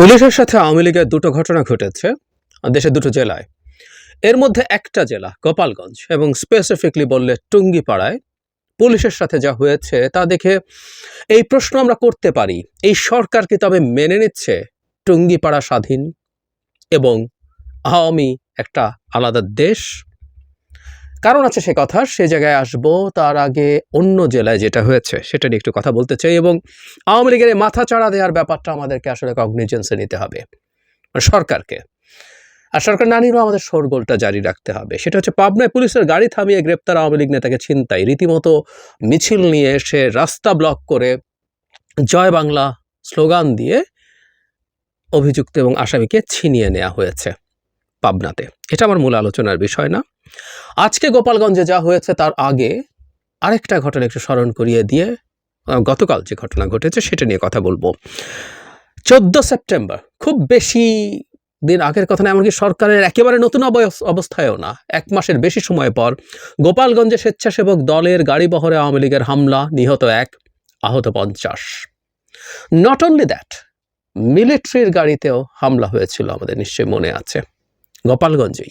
পুলিশের সাথে আওয়ামী লীগের দুটো ঘটনা ঘটেছে দেশের দুটো জেলায়। এর মধ্যে একটা জেলা, গোপালগঞ্জ, এবং স্পেসিফিকলি বললে টুঙ্গিপাড়ায় পুলিশের সাথে যা হয়েছে তা দেখে এই প্রশ্ন আমরা করতে পারি, এই সরকার কি তবে মেনে নিচ্ছে টুঙ্গিপাড়া স্বাধীন এবং আওয়ামী একটা আলাদা দেশ? কারণ আছে সে কথা, সে জায়গায় আসব, তার আগে অন্য জেলায় যেটা হয়েছে সেটা নিয়ে একটু কথা বলতে চাই এবং আওয়ামী লীগের মাথা চাড়া দেওয়ার ব্যাপারটা আমাদেরকে আসলে কগনিজেন্সে নিতে হবে মানে সরকারকে। আর সরকার না নিলেও আমাদের শোরগোলটা জারি রাখতে হবে। সেটা হচ্ছে পাবনায় পুলিশের গাড়ি থামিয়ে গ্রেপ্তার আওয়ামী লীগ নেতাকে ছিনতাই। রীতিমতো মিছিল নিয়ে এসে রাস্তা ব্লক করে জয় বাংলা স্লোগান দিয়ে অভিযুক্ত এবং আসামিকে ছিনিয়ে নেওয়া হয়েছে। পাবনাতে। এটা আমার মূল আলোচনার বিষয় না। আজকে গোপালগঞ্জে যা হয়েছে তার আগে আরেকটা ঘটনা একটু স্মরণ করিয়ে দিয়ে গতকাল যে ঘটনা ঘটেছে সেটা নিয়ে কথা বলব। চোদ্দ সেপ্টেম্বর, খুব বেশি দিন আগের কথা না, এমনকি সরকারের একেবারে নতুন অবস- অবস্থায়ও না। এক মাসের বেশি সময় পর গোপালগঞ্জে স্বেচ্ছাসেবক দলের গাড়ি বহরে আওয়ামী লীগের হামলা, নিহত এক, আহত পঞ্চাশ। নট অনলি দ্যাট, মিলিটারির গাড়িতেও হামলা হয়েছিল, আমাদের নিশ্চয়ই মনে আছে। গোপালগঞ্জেই।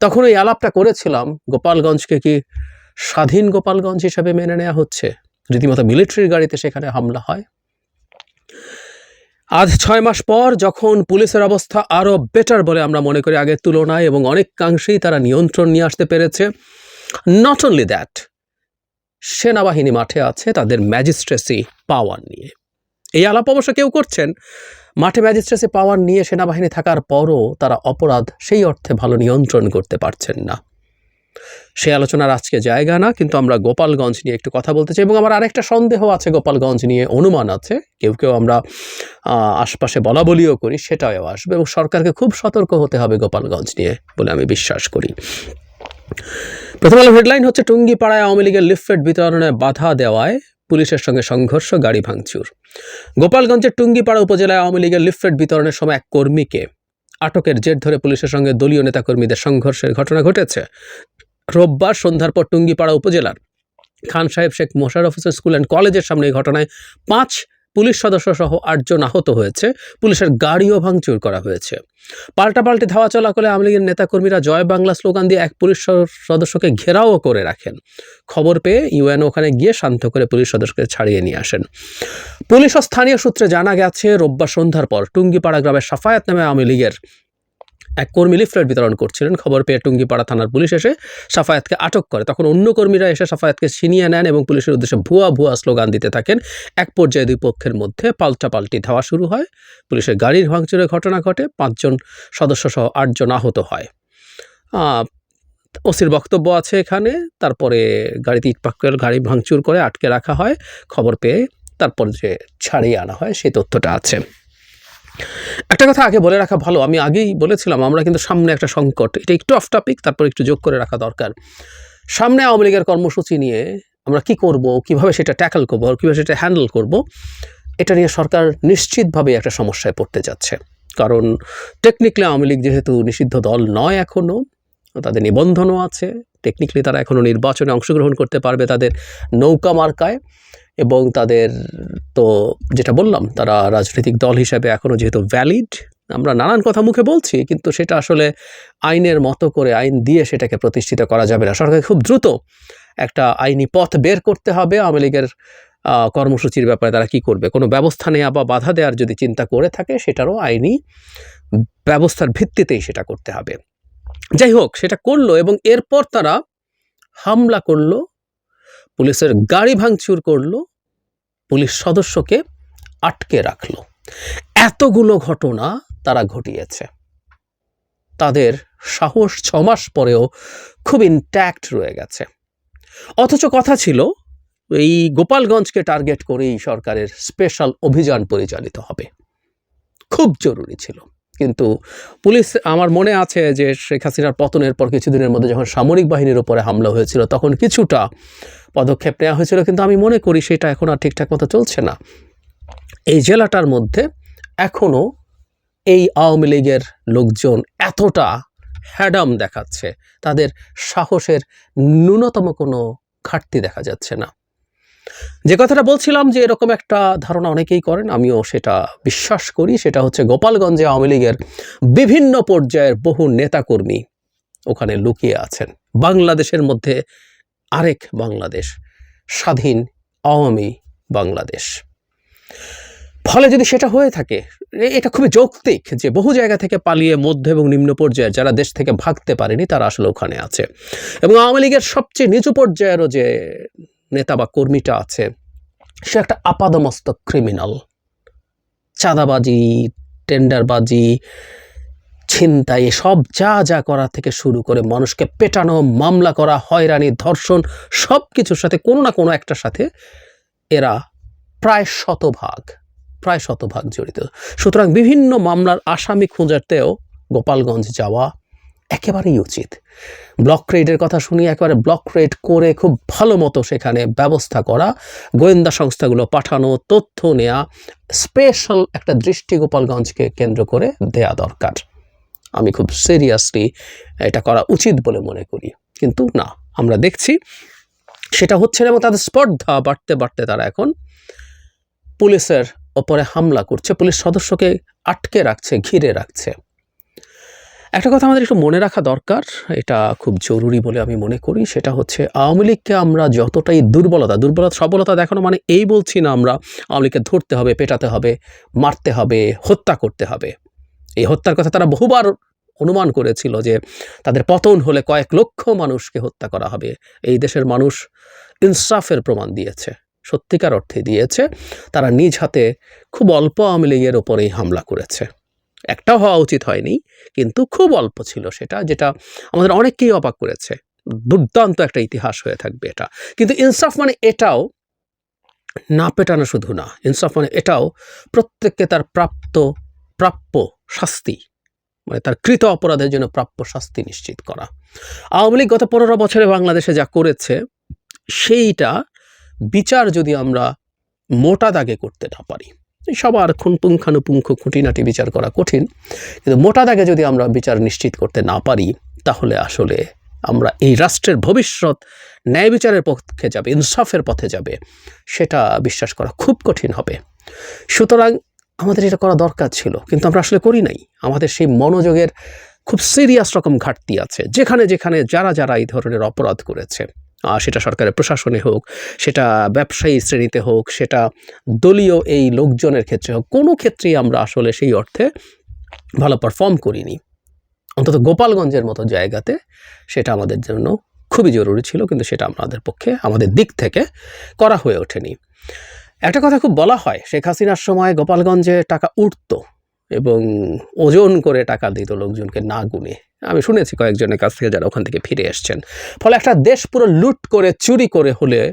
তখন ওই আলাপটা করেছিলাম, গোপালগঞ্জকে কি স্বাধীন গোপালগঞ্জ হিসাবে মেনে নেওয়া হচ্ছে? রীতিমতো মিলিটারির গাড়িতে সেখানে হামলা হয়। আজ ছয় মাস পর যখন পুলিশের অবস্থা আরও বেটার বলে আমরা মনে করি আগের তুলনায় এবং অনেকাংশেই তারা নিয়ন্ত্রণ নিয়ে আসতে পেরেছে নট অনলি দ্যাট সেনাবাহিনী মাঠে আছে তাদের ম্যাজিস্ট্রেসি পাওয়ার নিয়ে। এই আলাপ অবশ্য কেউ করছেন মাঠে ম্যাজিস্ট্রেসি পাওয়ার নিয়ে সেনাবাহিনী থাকার পরও তারা অপরাধ সেই অর্থে ভালো নিয়ন্ত্রণ করতে পারছেন না। সেই আলোচনার আজকে জায়গা না, কিন্তু আমরা গোপালগঞ্জ নিয়ে একটু কথা বলতে চাই এবং আমার আরেকটা সন্দেহ আছে গোপালগঞ্জ নিয়ে, অনুমান আছে। কেউ কেউ আমরা আশপাশে বলা বলিও করি, সেটাও আসবে এবং সরকারকে খুব সতর্ক হতে হবে গোপালগঞ্জ নিয়ে বলে আমি বিশ্বাস করি। প্রথম আলো হেডলাইন হচ্ছে টুঙ্গিপাড়ায় আওয়ামী লীগের লিফলেট বিতরণে বাধা দেওয়ায় পুলিশের সঙ্গে সংঘর্ষ, গাড়ি ভাঙচুর। গোপালগঞ্জের টুঙ্গিপাড়া উপজেলায় আওয়ামী লীগের লিফলেট বিতরণের সময় এক কর্মীকে আটকের জের ধরে পুলিশের সঙ্গে দলীয় নেতাকর্মীদের সংঘর্ষের ঘটনা ঘটেছে। রোববার সন্ধ্যার পর টুঙ্গিপাড়া উপজেলার খান সাহেব শেখ মোশারফ হোসেন স্কুল অ্যান্ড কলেজের সামনে এই ঘটনায় পাঁচ পুলিশ সদস্য সহ আটজন আহত হয়েছে। পুলিশের গাড়িও ভাঙচুর করা হয়েছে। পাল্টাপাল্টি ধাওয়া চলাকালে আওয়ামী লীগের নেতাকর্মীরা জয় বাংলা স্লোগান দিয়ে এক পুলিশ সদস্যকে ঘেরাও করে রাখেন। খবর পেয়ে ইউএন ওখানে গিয়ে শান্ত করে পুলিশ সদস্যকে ছাড়িয়ে নিয়ে আসেন। পুলিশ ও স্থানীয় সূত্রে জানা গেছে, রোববার সন্ধ্যার পর টুঙ্গিপাড়া গ্রামের সাফায়াত নামে আওয়ামী লীগের এক কর্মী লিফলেট বিতরণ করছিলেন। খবর পেয়ে টুঙ্গিপাড়া থানার পুলিশ এসে সাফায়াতকে আটক করে। তখন অন্য কর্মীরা এসে সাফায়াতকে ছিনিয়ে নেন এবং পুলিশের উদ্দেশ্যে ভুয়া ভুয়া স্লোগান দিতে থাকেন। এক পর্যায়ে দুই পক্ষের মধ্যে পাল্টাপাল্টি ধাওয়া শুরু হয়। পুলিশের গাড়ির ভাঙচুরের ঘটনা ঘটে। পাঁচজন সদস্য সহ আটজন আহত হয়। ওসির বক্তব্য আছে এখানে। তারপরে গাড়িতে ইটপাক্কের গাড়ি ভাঙচুর করে আটকে রাখা হয়। খবর পেয়ে তারপর যে ছাড়িয়ে আনা হয়, সেই তথ্যটা আছে। একটা কথা আগে বলে রাখা ভালো, আমি আগেই বলেছিলাম, আমরা কিন্তু সামনে একটা সংকট, এটা একটু অফ টপিক তারপর একটু যোগ করে রাখা দরকার। সামনে আওয়ামী লীগের কর্মসূচি নিয়ে আমরা কি করব, কীভাবে সেটা ট্যাকল করব, কীভাবে সেটা হ্যান্ডেল করব, এটা নিয়ে সরকার নিশ্চিতভাবে একটা সমস্যায় পড়তে যাচ্ছে। কারণ টেকনিক্যালি আওয়ামী লীগ যেহেতু নিষিদ্ধ দল নয় এখনও তাদের নিবন্ধনও আছে টেকনিক্যালি তারা এখনও নির্বাচনে অংশগ্রহণ করতে পারবে তাদের নৌকা মার্কায়। এবং তাদের তো যেটা বললাম, তারা রাজনৈতিক দল হিসাবে এখনও যেহেতু ভ্যালিড আমরা নানান কথা মুখে বলছি, কিন্তু সেটা আসলে আইনের মতো করে, আইন দিয়ে সেটাকে প্রতিষ্ঠিত করা যাবে না। সরকারকে খুব দ্রুত একটা আইনি পথ বের করতে হবে। আওয়ামী লীগের কর্মসূচির ব্যাপারে তারা কি করবে? কোনো ব্যবস্থা নেওয়া বা বাধা দেওয়ার যদি চিন্তা করে থাকে, সেটারও আইনি ব্যবস্থার ভিত্তিতেই সেটা করতে হবে। যাই হোক, সেটা করল এবং এরপর তারা হামলা করল পুলিশের গাড়ি ভাঙচুর করল, পুলিশ সদস্যকে আটকে রাখল। এতগুলো ঘটনা তারা ঘটিয়েছে। তাদের সাহস ছ মাস পরেও খুব ইনট্যাক্ট রয়ে গেছে। অথচ কথা ছিল, এই গোপালগঞ্জকে টার্গেট করেই সরকারের স্পেশাল অভিযান পরিচালিত হবে। খুব জরুরি ছিল। কিন্তু পুলিশ আমার মনে আছে যে শেখ হাসিনার পতনের পর কিছুদিনের মধ্যে যখন সামরিক বাহিনীর উপরে হামলা হয়েছিল, তখন কিছুটা পদক্ষেপ নেওয়া হয়েছিল, কিন্তু আমি মনে করি সেটা এখন আর ঠিকঠাক মতো চলছে না। এই জেলাটার মধ্যে এখনও এই আওয়ামী লীগের লোকজন এতটা হ্যাডাম দেখাচ্ছে, তাদের সাহসের ন্যূনতম কোনো ঘাটতি দেখা যাচ্ছে না। যে কথাটা বলছিলাম যে এরকম একটা ধারণা অনেকেই করেন, আমিও সেটা বিশ্বাস করি। সেটা হচ্ছে গোপালগঞ্জে আওয়ামী লীগের বিভিন্ন পর্যায়ের বহু নেতাকর্মী ওখানে লুকিয়ে আছেন। বাংলাদেশের মধ্যে আরেক বাংলাদেশ, স্বাধীন আওয়ামী বাংলাদেশ। ফলে যদি সেটা হয়ে থাকে এটা খুবই যৌক্তিক যে বহু জায়গা থেকে পালিয়ে মধ্য এবং নিম্ন পর্যায়ে যারা দেশ থেকে ভাগতে পারেনি, তারা আসলে ওখানে আছে। এবং আওয়ামী লীগের সবচেয়ে নিচু পর্যায়েরও যে নেতা বা কর্মীটা আছে, সে একটা আপাদমস্তক ক্রিমিনাল চাঁদাবাজি টেন্ডারবাজি ছিনতাই সব যা যা করা থেকে শুরু করে মানুষকে পেটানো, মামলা করা, হয়রানি, ধর্ষণ সব কিছুর সাথে কোনো না কোনো একটার সাথে এরা প্রায় শতভাগ প্রায় শতভাগ জড়িত। সুতরাং বিভিন্ন মামলার আসামি খোঁজাতেও গোপালগঞ্জ যাওয়া একেবারেই উচিত। ব্লক রেডের কথা শুনি, একেবারে ব্লক রেড করে খুব ভালো মতো সেখানে ব্যবস্থা করা, গোয়েন্দা সংস্থাগুলো পাঠানো, তথ্য নেওয়া স্পেশাল একটা দৃষ্টি গোপালগঞ্জকে কেন্দ্র করে দেয়া দরকার। আমি খুব সিরিয়াসলি এটা করা উচিত বলে মনে করি। কিন্তু না, আমরা দেখছি সেটা হচ্ছে না এবং তাদের স্পর্ধা বাড়তে বাড়তে তারা এখন পুলিশের ওপরে হামলা করছে। পুলিশ সদস্যকে আটকে রাখছে, ঘিরে রাখছে। একটা কথা আমাদের একটু মনে রাখা দরকার, এটা খুব জরুরি বলে আমি মনে করি, সেটা হচ্ছে আওয়ামী লীগকে আমরা যতটাই দুর্বলতা দুর্বলতা সবলতা দেখানো মানে এই বলছি না আমরা আওয়ামী লীগকে ধরতে হবে, পেটাতে হবে, মারতে হবে, হত্যা করতে হবে। এই হত্যার কথা তারা বহুবার অনুমান করেছিল যে তাদের পতন হলে কয়েক লক্ষ মানুষকে হত্যা করা হবে। এই দেশের মানুষ ইনসাফের প্রমাণ দিয়েছে, সত্যিকার অর্থে দিয়েছে। তারা নিজ হাতে খুব অল্প আওয়ামী লীগের ওপরেই হামলা করেছে। একটাও হওয়া উচিত হয়নি, কিন্তু খুব অল্প ছিল সেটা, যেটা আমাদের অনেককেই অবাক করেছে। দুর্দান্ত একটা ইতিহাস হয়ে থাকবে এটা। কিন্তু ইনসাফ মানে এটাও না পেটানো শুধু না, ইনসাফ মানে এটাও প্রত্যেককে তার প্রাপ্ত, প্রাপ্য শাস্তি মানে তার কৃত অপরাধের জন্য প্রাপ্য শাস্তি নিশ্চিত করা। আওয়ামী লীগ গত পনেরো বছরে বাংলাদেশে যা করেছে, সেইটা বিচার যদি আমরা মোটা দাগে করতে না পারি সবার খুন পুঙ্খানুপুঙ্খ খুঁটিনাটি বিচার করা কঠিন। কিন্তু মোটা দাগে যদি আমরা বিচার নিশ্চিত করতে না পারি, তাহলে আসলে আমরা এই রাষ্ট্রের ভবিষ্যৎ ন্যায় বিচারের পক্ষে যাবে, ইনসাফের পথে যাবে, সেটা বিশ্বাস করা খুব কঠিন হবে। সুতরাং আমাদের এটা করা দরকার ছিল, কিন্তু আমরা আসলে করি নাই। আমাদের সেই মনোযোগের খুব সিরিয়াস রকম ঘাটতি আছে, যেখানে যেখানে যারা যারা এই ধরনের অপরাধ করেছে। সেটা সরকারের প্রশাসনে হোক, সেটা ব্যবসায়ী শ্রেণীতে হোক, সেটা দলীয় এই লোকজনের ক্ষেত্রে হোক, কোনো ক্ষেত্রেই আমরা আসলে সেই অর্থে ভালো পারফর্ম করিনি। অন্তত গোপালগঞ্জের মতো জায়গাতে সেটা আমাদের জন্য খুবই জরুরি ছিল, কিন্তু সেটা আমাদের পক্ষে, আমাদের দিক থেকে করা হয়ে ওঠেনি। একটা কথা খুব বলা হয়, শেখ হাসিনার সময় গোপালগঞ্জে টাকা উঠতো। এবং ওজন করে টাকা দিত লোকজনকে না গুনে। আমি শুনেছি কয়েকজনের কাছ থেকে যারা ওখান থেকে ফিরে এসছেন। ফলে একটা দেশ পুরো লুট করে, চুরি করে হলে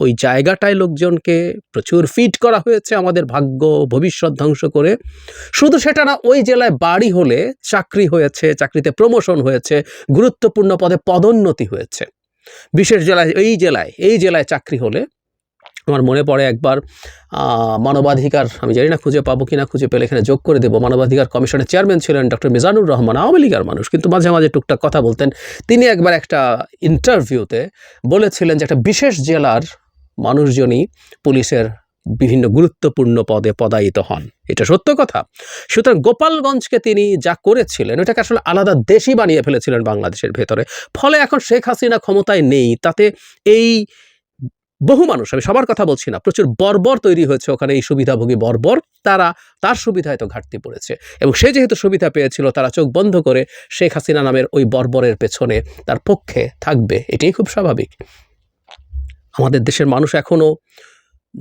ওই জায়গাটায় লোকজনকে প্রচুর ফিট করা হয়েছে আমাদের ভাগ্য, ভবিষ্যৎ ধ্বংস করে। শুধু সেটা না, ওই জেলায় বাড়ি হলে চাকরি হয়েছে, চাকরিতে প্রমোশন হয়েছে, গুরুত্বপূর্ণ পদে পদোন্নতি হয়েছে। বিশেষ জেলায়, এই জেলায় এই জেলায় চাকরি হলে আমার মনে পড়ে একবার মানবাধিকার, আমি জানি না খুঁজে পাবো কি না খুঁজে পেলে এখানে যোগ করে দেবো। মানবাধিকার কমিশনের চেয়ারম্যান ছিলেন ডক্টর মিজানুর রহমান, আওয়ামী লীগের মানুষ। কিন্তু মাঝে মাঝে টুকটাক কথা বলতেন। তিনি একবার একটা ইন্টারভিউতে বলেছিলেন যে একটা বিশেষ জেলার মানুষজনই পুলিশের বিভিন্ন গুরুত্বপূর্ণ পদে পদায়িত হন। এটা সত্য কথা। সুতরাং গোপালগঞ্জকে তিনি যা করেছিলেন, ওটাকে আসলে আলাদা দেশই বানিয়ে ফেলেছিলেন বাংলাদেশের ভেতরে। ফলে এখন শেখ হাসিনা ক্ষমতায় নেই। তাতে এই বহু মানুষ, আমি সবার কথা বলছি না, প্রচুর বর্বর তৈরি হয়েছে ওখানে এই সুবিধাভোগী বর্বর, তারা, তার সুবিধায় তো ঘাটতি পড়েছে। এবং সে যেহেতু সুবিধা পেয়েছিল, তারা চোখ বন্ধ করে শেখ হাসিনা নামের ওই বর্বরের পেছনে তার পক্ষে থাকবে, এটাই খুব স্বাভাবিক। আমাদের দেশের মানুষ এখনও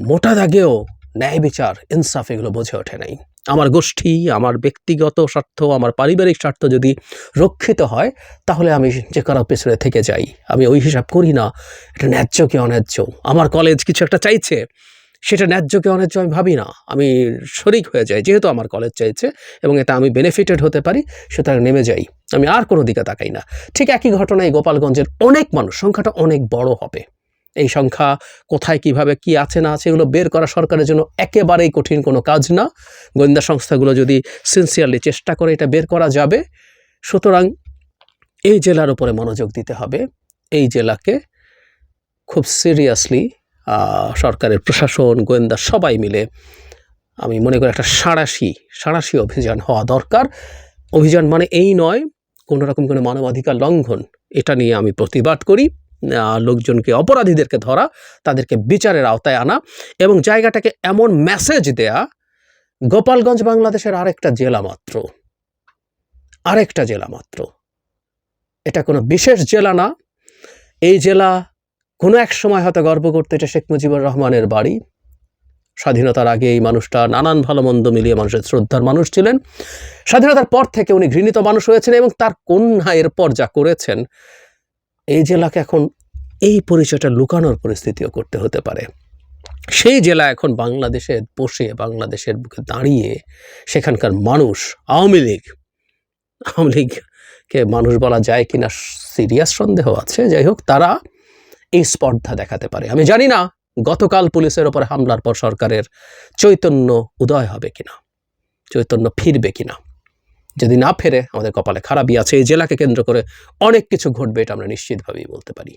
মোটা দাগেও ন্যায় বিচার, ইনসাফ এগুলো বুঝে ওঠে নাই। আমার গোষ্ঠী, আমার ব্যক্তিগত স্বার্থ, আমার পারিবারিক স্বার্থ যদি রক্ষিত হয়, তাহলে আমি যে কারও পেছনে থেকে যাই, আমি ওই হিসাব করি না। এটা ন্যায্য কি অন্যায্য? আমার কলেজ কিছু একটা চাইছে, সেটা ন্যায্য কি অন্যায্য আমি ভাবি না। আমি শরিক হয়ে যাই, যেহেতু আমার কলেজ চাইছে এবং এটা আমি বেনিফিটেড হতে পারি, সুতরাং নেমে যাই। আমি আর কোনো দিকে তাকাই না। ঠিক একই ঘটনায় গোপালগঞ্জের অনেক মানুষ, সংখ্যাটা অনেক বড় হবে। এই সংখ্যা কোথায়, কীভাবে, কি আছে, না আছে, এগুলো বের করা সরকারের জন্য একেবারেই কঠিন কোনো কাজ না। গোয়েন্দা সংস্থাগুলো যদি সিনসিয়ারলি চেষ্টা করে এটা বের করা যাবে, সুতরাং এই জেলার উপরে মনোযোগ দিতে হবে। এই জেলাকে খুব সিরিয়াসলি সরকারের প্রশাসন, গোয়েন্দা সবাই মিলে, আমি মনে করি একটা সাঁড়াশি সাঁড়াশি অভিযান হওয়া দরকার। অভিযান মানে এই নয়, কোনো রকম কোনো মানবাধিকার লঙ্ঘন, এটা নিয়ে আমি প্রতিবাদ করি। লোকজনকে, অপরাধীদেরকে ধরা, তাদেরকে বিচারের আওতায় আনা এবং জায়গাটাকে এমন মেসেজ দেয়া, গোপালগঞ্জ বাংলাদেশের আরেকটা জেলা মাত্র। আরেকটা জেলা মাত্র। এটা কোনো বিশেষ জেলা না। এই জেলা কোনো এক সময় হয়তো গর্ব করতে এটা শেখ মুজিবুর রহমানের বাড়ি। স্বাধীনতার আগে এই মানুষটা নানান ভালো মন্দ মিলিয়ে মানুষের শ্রদ্ধার মানুষ ছিলেন। স্বাধীনতার পর থেকে উনি ঘৃণিত মানুষ হয়েছেন এবং তার কন্যা এরপর যা করেছেন এই জেলাকে এখন এই পরিচয়টা লুকানোর পরিস্থিতিও করতে হতে পারে। সেই জেলা এখন বাংলাদেশে বসে, বাংলাদেশের বুকে দাঁড়িয়ে সেখানকার মানুষ, আওয়ামী লীগ, আওয়ামী লীগকে মানুষ বলা যায় কিনা সিরিয়াস সন্দেহ আছে। যাই হোক, তারা এই স্পর্ধা দেখাতে পারে। আমি জানি না গতকাল পুলিশের ওপর হামলার পর সরকারের চৈতন্য উদয় হবে কিনা, চৈতন্য ফিরবে কিনা। যদি না ফেরে, আমাদের কপালে খারাপই আছে, এই জেলাকে কেন্দ্র করে অনেক কিছু ঘটবে, এটা আমরা নিশ্চিতভাবেই বলতে পারি।